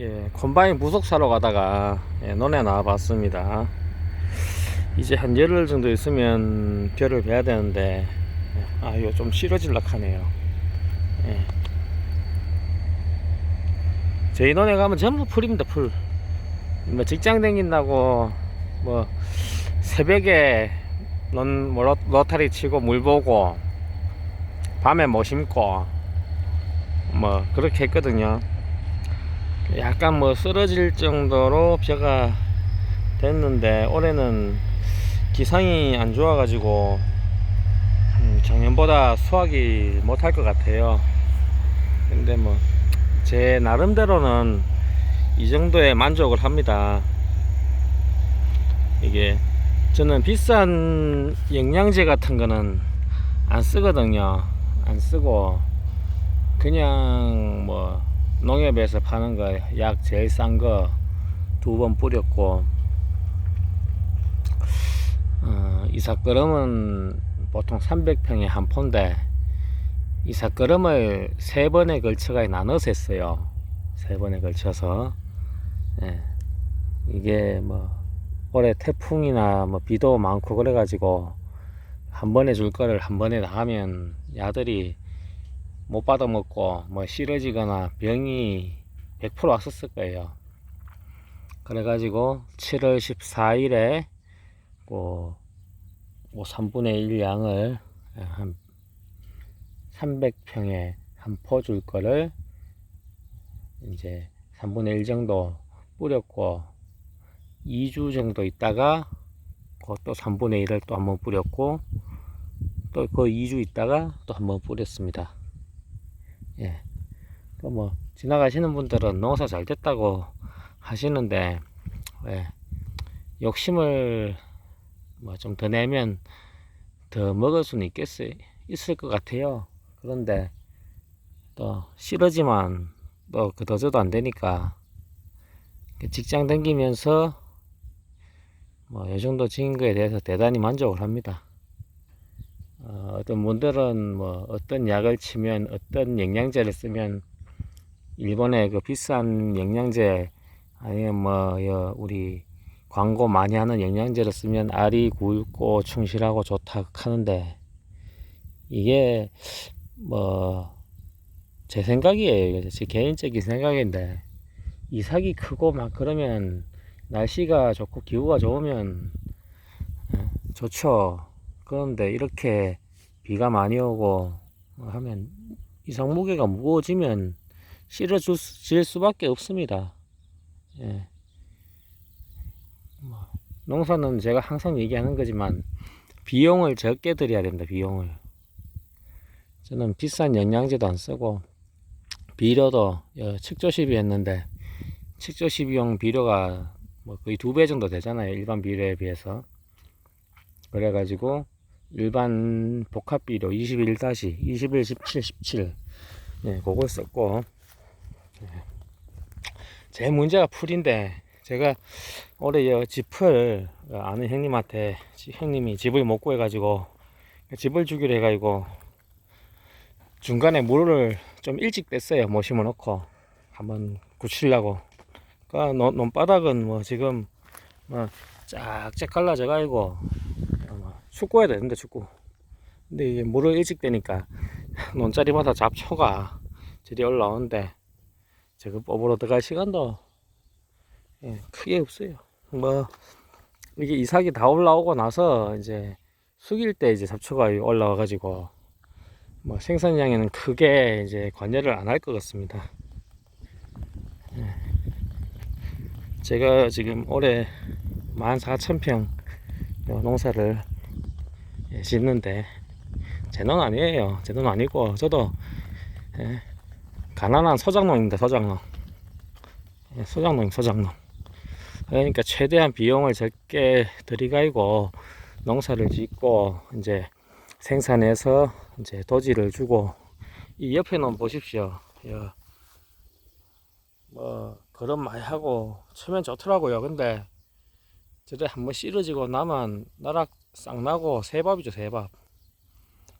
예, 콤바인 부속 사러 가다가 예, 논에 나와봤습니다. 이제 한 열흘 정도 있으면 벼를 베야 되는데 예, 아 이거 좀 싫어질락 하네요. 예. 저희 논에 가면 전부 풀입니다 풀. 뭐 직장 다닌다고 뭐 새벽에 논 뭐, 로- 로타리 치고 물 보고 밤에 뭐 심고 뭐 그렇게 했거든요. 약간 뭐 쓰러질 정도로 벼가 됐는데 올해는 기상이 안 좋아 가지고 음, 작년보다 수확이 못할 것 같아요. 근데 뭐 제 나름대로는 이 정도에 만족을 합니다. 이게 저는 비싼 영양제 같은 거는 안 쓰거든요. 안 쓰고 그냥 뭐 농협에서 파는 거 약 제일 싼 거 두 번 뿌렸고 어, 이삭그름은 보통 300평에 한 포인데 이삭그름을 세 번에 걸쳐가 나눠서 했어요. 세 번에 걸쳐서 예. 이게 뭐 올해 태풍이나 뭐 비도 많고 그래가지고 한 번에 줄 거를 한 번에 다 하면 야들이 못 받아 먹고 뭐 싫어지거나 병이 100% 왔었을 거예요. 그래가지고 7월 14일에 뭐, 뭐 3분의 1 양을 한 300평에 한 포 줄 거를 이제 3분의 1 정도 뿌렸고 2주 정도 있다가 그또 3분의 1을 또 한번 뿌렸고 또 그 2주 있다가 또 한번 뿌렸습니다. 예. 그 뭐 지나가시는 분들은 농사 잘 됐다고 하시는데 예. 욕심을 뭐 좀 더 내면 더 먹을 수는 있겠어요. 있을 것 같아요. 그런데 또 싫어지만 또 그더져도 안 되니까 그 직장 다니면서 뭐이 정도 지은 거에 대해서 대단히 만족을 합니다. 어, 어떤 분들은 뭐 어떤 약을 치면 어떤 영양제를 쓰면 일본의 그 비싼 영양제 아니면 뭐 여, 우리 광고 많이 하는 영양제를 쓰면 알이 굵고 충실하고 좋다 하는데 이게 뭐 제 생각이에요. 제 개인적인 생각인데 이삭이 크고 막 그러면 날씨가 좋고 기후가 좋으면 예, 좋죠. 그런데 이렇게 비가 많이 오고 하면 이삭 무게가 무거워지면 실어질 수밖에 없습니다. 예. 뭐, 농사는 제가 항상 얘기하는 거지만 비용을 적게 들여야 된다. 비용을. 저는 비싼 영양제도 안 쓰고 비료도 어, 측조 시비 했는데 측조 시비용 비료가 뭐 거의 두 배 정도 되잖아요. 일반 비료에 비해서. 그래가지고 일반 복합 비료 21 다시 21 17 17 예, 그걸 썼고 예. 제 문제가 풀인데 제가 올해 여 집을 아는 형님한테 지- 형님이 집을 못 구해가지고 집을 주기로 해가지고 중간에 물을 좀 일찍 뺐어요. 못 심어놓고 한번 굳히려고. 그러니까 논, 논바닥은 뭐 지금 뭐 쫙쫙 갈라져 가지고 뭐 축구해야 되는데 축구. 근데 이게 물을 일찍 빼니까 논자리마다 잡초가 저리 올라오는데 저거 뽑으러 들어갈 시간도 예, 크게 없어요. 뭐 이게 이삭이 다 올라오고 나서 이제 숙일 때 이제 잡초가 올라와 가지고 뭐 생산량에는 크게 이제 관여를 안 할 것 같습니다. 예. 제가 지금 올해 14,000평 농사를 예, 짓는데 제논 아니에요. 제논 아니고 저도 예, 가난한 소작농입니다. 소작농. 예, 소작농, 소작농. 그러니까 최대한 비용을 적게 들이가지고 농사를 짓고 이제 생산해서 이제 도지를 주고 이 옆에 놓은 보십시오. 여, 뭐 그런 많이 하고 처음엔 좋더라고요. 근데 저래 한번 씨러지고 나면 나락 싹 나고 새밥이죠 새밥.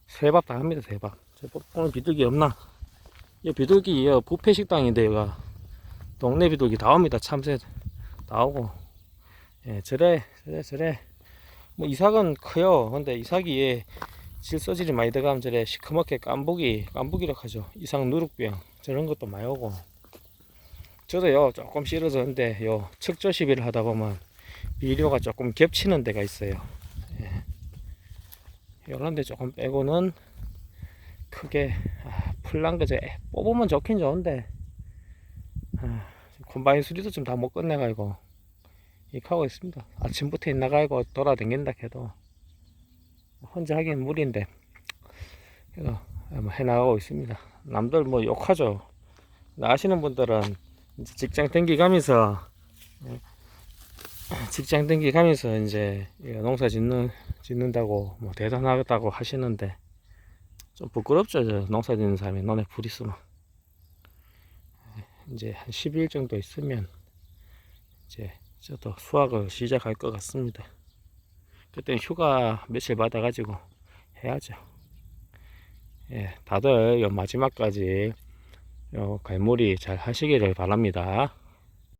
새밥 다 합니다 새밥. 저 오늘 비둘기 없나? 이 비둘기 이 뷔페 식당인데 여가 동네 비둘기 다 옵니다. 참새 나오고. 예, 저래, 저래, 저래. 뭐 이삭은 커요. 근데 이삭이 얘 질소질이 많이 들어가면 저래 시커멓게 깐부기, 깐부기라고 하죠. 이삭 누룩병. 저런 것도 많이 오고. 저도요, 조금 싫어졌는데, 요, 척조 시비를 하다 보면 비료가 조금 겹치는 데가 있어요. 예. 요런 데 조금 빼고는 크게, 아. 에, 뽑으면 좋긴 좋은데, 아, 콤바인 수리도 좀 다 못 끝내가지고, 이렇게 하고 있습니다. 아침부터 나가고 돌아다닌다 해도, 혼자 하기엔 무리인데, 그래서 뭐 해나가고 있습니다. 남들 뭐 욕하죠. 아시는 분들은 직장 땡기 가면서, 예, 직장 땡기 가면서 이제 농사 짓는, 짓는다고 뭐 대단하다고 하시는데, 좀 부끄럽죠. 저 농사 짓는 사람이 너네 불 있으면. 이제 한 10일 정도 있으면 이제 저도 수확을 시작할 것 같습니다. 그때 휴가 며칠 받아 가지고 해야죠. 예, 다들 요 마지막까지 요 갈무리 잘 하시기를 바랍니다.